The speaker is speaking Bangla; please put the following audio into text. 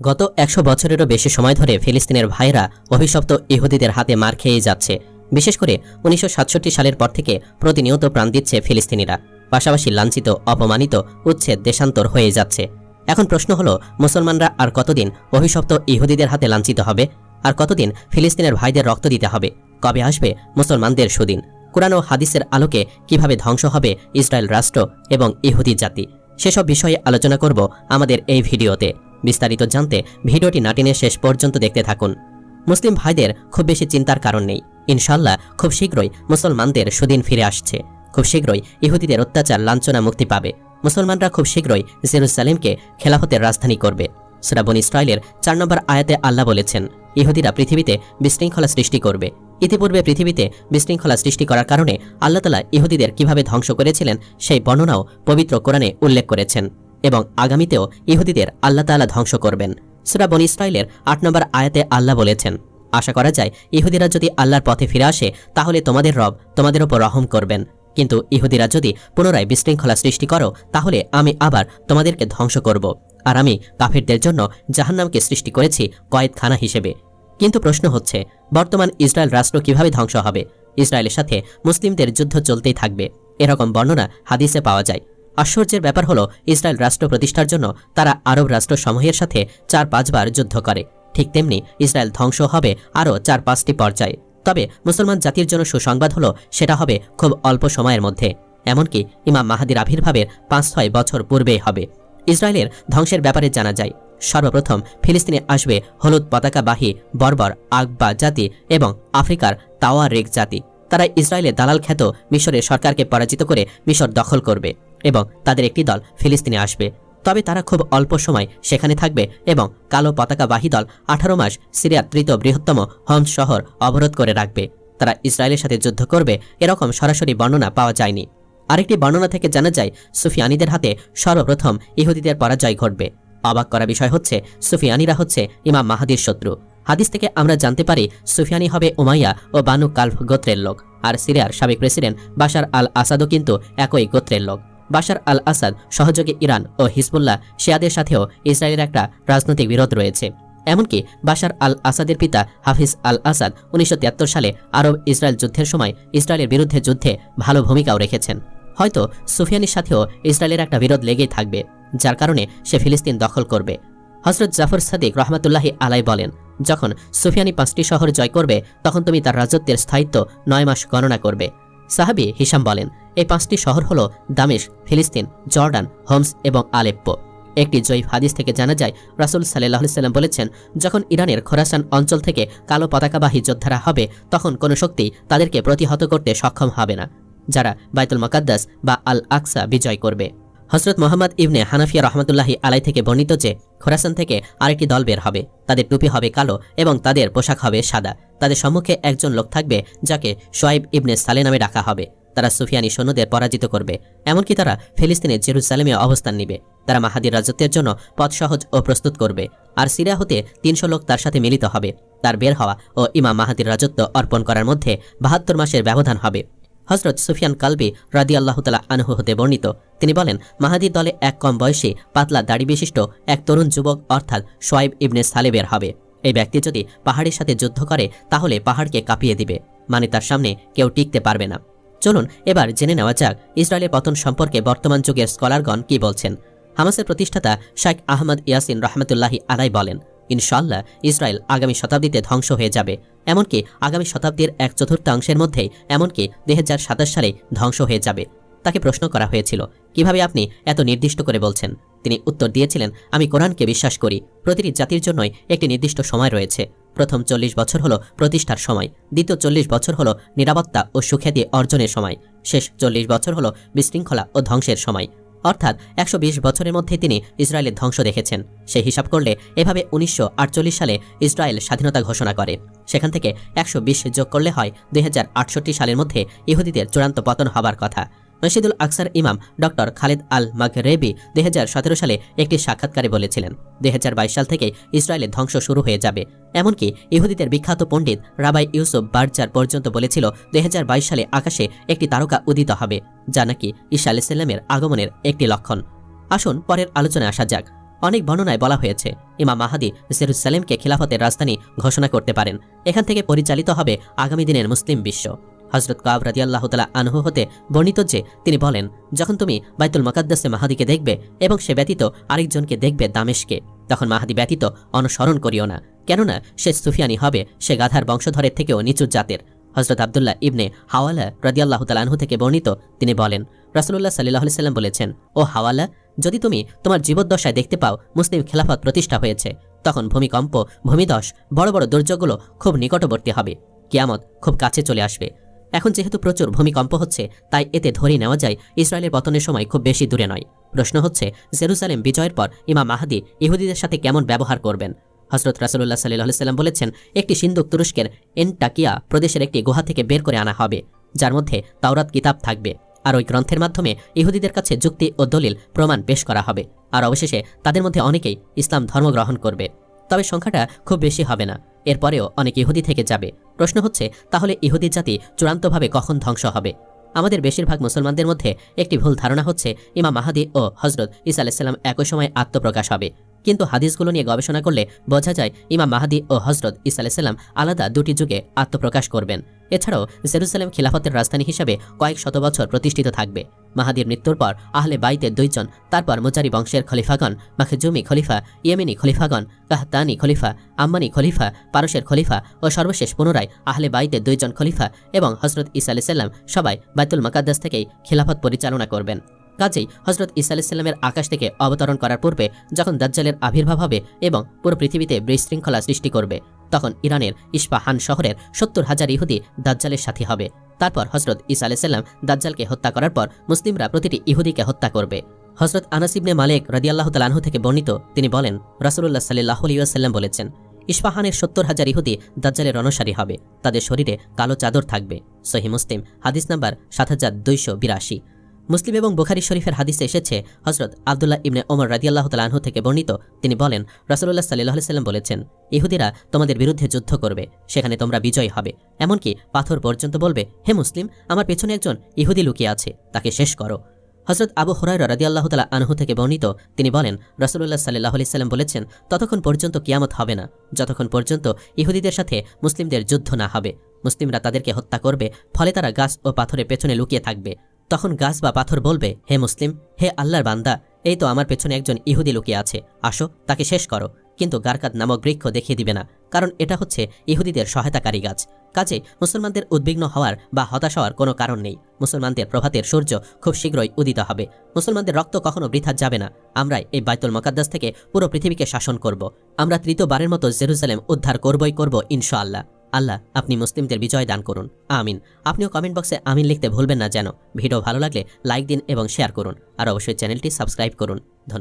গত একশো বছরেরও বেশি সময় ধরে ফিলিস্তিনের ভাইরা অভিশপ্ত ইহুদিদের হাতে মার খেয়ে যাচ্ছে। বিশেষ করে উনিশশো সাতষট্টি সালের পর থেকে প্রতিনিয়ত প্রাণ দিচ্ছে ফিলিস্তিনিরা। পাশাপাশি লাঞ্ছিত, অপমানিত, উচ্ছেদ দেশান্তর হয়ে যাচ্ছে। এখন প্রশ্ন হলো, মুসলমানরা আর কতদিন অভিশপ্ত ইহুদিদের হাতে লাঞ্ছিত হবে? আর কতদিন ফিলিস্তিনের ভাইদের রক্ত দিতে হবে? কবে আসবে মুসলমানদের সুদিন? কোরআন ও হাদিসের আলোকে কীভাবে ধ্বংস হবে ইসরায়েল রাষ্ট্র এবং ইহুদি জাতি? সেসব বিষয়ে আলোচনা করব আমাদের এই ভিডিওতে। বিস্তারিত জানতে ভিডিওটি নাটিনে শেষ পর্যন্ত দেখতে থাকুন। মুসলিম ভাইদের খুব বেশি চিন্তার কারণ নেই। ইনশাল্লাহ খুব শীঘ্রই মুসলমানদের সুদিন ফিরে আসছে। খুব শীঘ্রই ইহুদিদের অত্যাচার, লাঞ্ছনা মুক্তি পাবে। মুসলমানরা খুব শীঘ্রই জেরুসালেমকে খেলাফতের রাজধানী করবে। সুরাবন ইসরায়েলের চার নম্বর আয়াতে আল্লাহ বলেছেন, ইহুদিরা পৃথিবীতে বিশৃঙ্খলা সৃষ্টি করবে। ইতিপূর্বে পৃথিবীতে বিশৃঙ্খলা সৃষ্টি করার কারণে আল্লাহ তালা ইহুদিদের কীভাবে ধ্বংস করেছিলেন সেই বর্ণনাও পবিত্র কোরআনে উল্লেখ করেছেন। এবং আগামীতেও ইহুদিদের আল্লাহ তাআলা ধ্বংস করবেন। সুরা বনি ইসরায়েলের আট নম্বর আয়াতে আল্লাহ বলেছেন, আশা করা যায়, ইহুদিরা যদি আল্লাহর পথে ফিরে আসে, তাহলে তোমাদের রব তোমাদের ওপর রহম করবেন। কিন্তু ইহুদিরা যদি পুনরায় বিশৃঙ্খলা সৃষ্টি করো, তাহলে আমি আবার তোমাদেরকে ধ্বংস করব। আর আমি কাফিরদের জন্য জাহান্নামকে সৃষ্টি করেছি কয়েদখানা হিসেবে। কিন্তু প্রশ্ন হচ্ছে, বর্তমান ইসরায়েল রাষ্ট্র কীভাবে ধ্বংস হবে? ইসরায়েলের সাথে মুসলিমদের যুদ্ধ চলতেই থাকবে। এরকম বর্ণনা হাদিসে পাওয়া যায়। আশ্চর্যের ব্যাপার হলো, ইসরায়েল রাষ্ট্র প্রতিষ্ঠার জন্য তারা আরব রাষ্ট্র সমূহের সাথে চার পাঁচবার যুদ্ধ করে। ঠিক তেমনি ইসরায়েল ধ্বংস হবে আরও চার পাঁচটি পর্যায়ে। তবে মুসলমান জাতির জন্য সুসংবাদ হলো, সেটা হবে খুব অল্প সময়ের মধ্যে। এমনকি ইমাম মাহাদির আবির্ভাবের পাঁচ ছয় বছর পূর্বেই হবে। ইসরায়েলের ধ্বংসের ব্যাপারে জানা যায়, সর্বপ্রথম ফিলিস্তিনে আসবে হলুদ পতাকাবাহী বর্বর আকবা জাতি এবং আফ্রিকার তাওয়া রেক জাতি। তারা ইসরায়েলের দালাল খ্যাত মিশরের সরকারকে পরাজিত করে মিশর দখল করবে। এবং তাদের একটি দল ফিলিস্তিনে আসবে। তবে তারা খুব অল্প সময় সেখানে থাকবে এবং কালো পতাকাবাহী দল আঠারো মাস সিরিয়ার তৃতীয় বৃহত্তম হোমস শহর অবরোধ করে রাখবে। তারা ইসরায়েলের সাথে যুদ্ধ করবে, এরকম সরাসরি বর্ণনা পাওয়া যায়নি। আরেকটি বর্ণনা থেকে জানা যায়, সুফিয়ানিদের হাতে সর্বপ্রথম ইহুদিদের পরাজয় ঘটবে। অবাক করা বিষয় হচ্ছে, সুফিয়ানিরা হচ্ছে ইমাম মাহাদির শত্রু। হাদিস থেকে আমরা জানতে পারি, সুফিয়ানি হবে উমাইয়া ও বানু কালফ গোত্রের লোক, আর সিরিয়ার সাবেক প্রেসিডেন্ট বাশার আল আসাদও কিন্তু একই গোত্রের লোক। বাশার আল আসাদ সহযোগী ইরান ও হিজবুল্লাহ শিয়াদের সাথেও ইসরায়েলের একটা রাজনৈতিক বিরোধ রয়েছে। এমনকি বাশার আল আসাদের পিতা হাফিজ আল আসাদ উনিশশো তিয়াত্তর সালে আরব ইসরায়েল যুদ্ধের সময় ইসরায়েলের বিরুদ্ধে যুদ্ধে ভালো ভূমিকাও রেখেছেন। হয়তো সুফিয়ানির সাথেও ইসরায়েলের একটা বিরোধ লেগেই থাকবে, যার কারণে সে ফিলিস্তিন দখল করবে। হজরত জাফর সাদিক রহমতুল্লাহি আলাই বলেন, যখন সুফিয়ানি পাঁচটি শহর জয় করবে, তখন তুমি তার রাজত্বের স্থায়িত্ব নয় মাস গণনা করবে। সাহাবি হিসাম বলেন, এই পাঁচটি শহর হল দামেশ, ফিলিস্তিন, জর্ডান, হোমস এবং আলেপ্পো। একটি জয়ীফ হাদিস থেকে জানা যায়, রাসুল সাল্লাহ সাল্লাম বলেছেন, যখন ইরানের খোরাসান অঞ্চল থেকে কালো পতাকাবাহী যোদ্ধারা হবে, তখন কোনো শক্তি তাদেরকে প্রতিহত করতে সক্ষম হবে না, যারা বাইতুল মকাদ্দাস বা আল আকসা বিজয় করবে। হজরত মোহাম্মদ ইবনে হানাফিয়া রহমতুল্লাহি আলাই থেকে বর্ণিত যে, খোরাসান থেকে আরেকটি দল বের হবে। তাদের টুপি হবে কালো এবং তাদের পোশাক হবে সাদা। তাদের সম্মুখে একজন লোক থাকবে যাকে সোয়াইব ইবনে সালে নামে ডাকা হবে। তারা সুফিয়ানি সৈন্যদের পরাজিত করবে। এমনকি তারা ফিলিস্তিনের জেরুসালেমে অবস্থান নিবে। তারা মাহাদির রাজত্বের জন্য পথ সহজ ও প্রস্তুত করবে। আর সিরিয়া হতে তিনশো লোক তার সাথে মিলিত হবে। তার বের হওয়া ও ইমাম মাহাদির রাজত্ব অর্পণ করার মধ্যে বাহাত্তর মাসের ব্যবধান হবে। হজরত সুফিয়ান কালবি রাদি আল্লাহ তালা আনহু হতে বর্ণিত। তিনি বলেন, মাহাদির দলে এক কম বয়সী পাতলা দাড়ি বিশিষ্ট এক তরুণ যুবক অর্থাৎ সোয়াইব ইবনে সালেবের হবে। এই ব্যক্তি যদি পাহাড়ের সাথে যুদ্ধ করে, তাহলে পাহাড়কে কাঁপিয়ে দিবে মানে তার সামনে কেউ টিকতে পারবে না। চলুন এবার জেনে নেওয়া যাক ইসরায়েলের পতন সম্পর্কে বর্তমান যুগের স্কলারগণ কি বলছেন। হামাসের প্রতিষ্ঠাতা শাইখ আহমদ ইয়াসিন রহমতুল্লাহি আলাই বলেন ইনশাল্লাহ ইসরায়েল আগামী শতাব্দীতে ধ্বংস হয়ে যাবে। এমনকি আগামী শতাব্দীর এক চতুর্থাংশের মধ্যেই এমনকি দুই সালে ধ্বংস হয়ে যাবে। তাকে প্রশ্ন করা হয়েছিল, কীভাবে আপনি এত নির্দিষ্ট করে বলছেন? তিনি উত্তর দিয়েছিলেন, আমি কোরআনকে বিশ্বাস করি। প্রতিটি জাতির জন্যই একটি নির্দিষ্ট সময় রয়েছে। প্রথম চল্লিশ বছর হলো প্রতিষ্ঠার সময়, দ্বিতীয় চল্লিশ বছর হলো নিরাপত্তা ও সুখ্যাতি অর্জনের সময়, শেষ চল্লিশ বছর হলো বিশৃঙ্খলা ও ধ্বংসের সময়। অর্থাৎ একশো বিশ বছরের মধ্যে তিনি ইসরায়েলের ধ্বংস দেখেছেন। সেই হিসাব করলে এভাবে উনিশশো আটচল্লিশ সালে ইসরায়েল স্বাধীনতা ঘোষণা করে। সেখান থেকে একশো বিশ যোগ করলে হয় দুই হাজার আটষট্টি সালের মধ্যে ইহুদিদের চূড়ান্ত পতন হবার কথা। মসজিদুল আকসার ইমাম ডক্টর খালেদ আল মাগরেবি হাজার সালে একটি সাক্ষাৎকারে বলেছিলেন, দুই হাজার বাইশ সাল থেকে ইসরায়েলের ধ্বংস শুরু হয়ে যাবে। এমনকি ইহুদিদের বিখ্যাত পণ্ডিত রাবাই ইউসুফ বার্জার পর্যন্ত বলেছিল, দুই হাজার বাইশ সালে আকাশে একটি তারকা উদিত হবে, যা নাকি ঈশা আলাইসাল্লামের আগমনের একটি লক্ষণ। আসুন পরের আলোচনায় আসা যাক। অনেক বর্ণনায় বলা হয়েছে, ইমাম মাহাদি জেরুসালেমকে খিলাফতের রাজধানী ঘোষণা করতে পারেন। এখান থেকে পরিচালিত হবে আগামী দিনের মুসলিম বিশ্ব। হজরত কাব রাজি আল্লাহ তালা আনহু হতে বর্ণিত যে, তিনি বলেন, যখন তুমি বাইতুল মকাদ্দাসে মাহাদিকে দেখবে এবং সে ব্যতীত আরেকজনকে দেখবে দামেশকে, তখন মাহাদি ব্যতীত অনুসরণ করিও না। কেননা সে সুফিয়ানি হবে, সে গাধার বংশধরের থেকেও নিচু জাতের। হজরত আবদুল্লাহ ইবনে হাওয়ালা রাদিয়াল্লাহ তালাহু থেকে বর্ণিত, তিনি বলেন রাসুল্লাহ সাল্লাহ সাল্লাম বলেছেন, ও হাওয়ালা, যদি তুমি তোমার জীবদ্দশায় দেখতে পাও মুসলিম খেলাফত প্রতিষ্ঠা হয়েছে, তখন ভূমিকম্প ভূমিদশ বড় বড় দুর্যোগগুলো খুব নিকটবর্তী হবে। কিয়ামত খুব কাছে চলে আসবে। এখন যেহেতু প্রচুর ভূমিকম্প হচ্ছে, তাই এতে ধরে নেওয়া যায় ইসরায়েলের পতনের সময় খুব বেশি দূরে নয়। প্রশ্ন হচ্ছে জেরুজালেম বিজয়ের পর ইমাম মাহাদি ইহুদিদের সাথে কেমন ব্যবহার করবেন? হজরত রাসুল্লাহ সাল্লাহ সাল্লাম বলেছেন, একটি সিন্ধুক তুরস্কের এনটাকিয়া প্রদেশের একটি গুহা থেকে বের করে আনা হবে, যার মধ্যে তাওরাত কিতাব থাকবে। আর ওই গ্রন্থের মাধ্যমে ইহুদিদের কাছে যুক্তি ও দলিল প্রমাণ পেশ করা হবে। আর অবশেষে তাদের মধ্যে অনেকেই ইসলাম ধর্ম গ্রহণ করবে। তবে সংখ্যাটা খুব বেশি হবে না। এরপরেও অনেক ইহুদি থেকে যাবে। প্রশ্ন হচ্ছে, তাহলে ইহুদি জাতি চূড়ান্তভাবে কখন ধ্বংস হবে? আমাদের বেশিরভাগ মুসলমানদের মধ্যে একটি ভুল ধারণা হচ্ছে ইমা মাহাদি ও হজরত ইসা আলাইসাল্লাম একই সময় আত্মপ্রকাশ হবে। কিন্তু হাদিসগুলো নিয়ে গবেষণা করলে বোঝা যায় ইমাম মাহাদি ও হজরত ইসা আলাইসাল্লাম আলাদা দুটি যুগে আত্মপ্রকাশ করবেন। এছাড়াও জেরুসালেম খিলাফতের রাজধানী হিসেবে কয়েক শত বছর প্রতিষ্ঠিত থাকবে। মাহাদির মৃত্যুর পর আহলে বাইতের দুইজন, তারপর মুজারি বংশের খলিফাগণ, মাখজুমি খলিফা, ইয়েমেনি খলিফাগণ, কাহতানি খলিফা, আম্মানি খলিফা, পারসের খলিফা ও সর্বশেষ পুনরায় আহলে বাইতের দুইজন খলিফা এবং হজরত ইসা আলাইসাল্লাম সবাই বাইতুল মাকাদ্দাস থেকেই খিলাফত পরিচালনা করবেন। কাজেই হজরত ইসা আলাইসাল্লামের আকাশ থেকে অবতরণ করার পূর্বে যখন দাজ্জালের আবির্ভাব হবে এবং পুরো পৃথিবীতে বিশৃঙ্খলা সৃষ্টি করবে, তখন ইরানের ইস্পাহান শহরের সত্তর হাজার ইহুদি দাজ্জালের সাথী হবে। তারপর হজরত ইসা আলাইসাল্লাম দাজ্জালকে হত্যা করার পর মুসলিমরা প্রতিটি ইহুদিকে হত্যা করবে। হজরত আনাসিবনে মালিক রদিয়াল্লাহ তালাহু থেকে বর্ণিত তিনি বলেন রাসুল্লাহ সাল্লাহ আলিয়াসাল্লাম বলেছেন, ইস্পাহানের সত্তর হাজার ইহুদি দাজ্জালের অনুসারী হবে। তাদের শরীরে কালো চাদর থাকবে। সহি মুসলিম, হাদিস নাম্বার সাত হাজার দুইশো বিরাশি। মুসলিম এবং বুখারি শরীফের হাদিসে এসেছে হজরত আবদুল্লাহ ইবনে ওমর রাদিয়াল্লাহ তালাহু থেকে বর্ণিত। তিনি বলেন রাসুল্লাহ সাল্লাহ সাল্লাম বলেছেন, ইহুদিরা তোমাদের বিরুদ্ধে যুদ্ধ করবে, সেখানে তোমরা বিজয় হবে। এমনকি পাথর পর্যন্ত বলবে, হে মুসলিম, আমার পেছনে একজন ইহুদি লুকিয়ে আছে, তাকে শেষ করো। হজরত আবু হরাই রাদিয়াল্লাহ তালা আনহু থেকে বর্ণিত, তিনি বলেন রাসুল্লাহ সাল্লাহ আলি সাল্লাম বলেছেন, ততক্ষণ পর্যন্ত কিয়ামত হবে না, যতক্ষণ পর্যন্ত ইহুদিদের সাথে মুসলিমদের যুদ্ধ না হবে। মুসলিমরা তাদেরকে হত্যা করবে, ফলে তারা গাছ ও পাথরের পেছনে লুকিয়ে থাকবে। তখন গাছ বা পাথর বলবে, হে মুসলিম, হে আল্লাহর বান্দা, এই তো আমার পেছনে একজন ইহুদি লুকিয়ে আছে। আসো, তাকে শেষ করো। কিন্তু গারকাদ নামক বৃক্ষ দেখিয়ে দিবে না, কারণ এটা হচ্ছে ইহুদিদের সহায়তাকারী গাছ। কাজে মুসলমানদের উদ্বিগ্ন হওয়ার বা হতাশ হওয়ার কোনো কারণ নেই। মুসলমানদের প্রভাতের সূর্য খুব শীঘ্রই উদিত হবে। মুসলমানদের রক্ত কখনো বৃথা যাবে না। আমরাই এই বাইতুল মকাদ্দাস থেকে পুরো পৃথিবীকে শাসন করব। আমরা তৃতীয়বারের মতো জেরুজালেম উদ্ধার করবই করব ইনশাআল্লাহ। আল্লাহ, আপনি মুসলিমদের বিজয় দান করুন। আমিন। আপনিও কমেন্ট বক্সে আমিন লিখতে ভুলবেন না যেন। ভিডিও ভালো লাগলে লাইক দিন এবং শেয়ার করুন। আর অবশ্যই চ্যানেলটি সাবস্ক্রাইব করুন।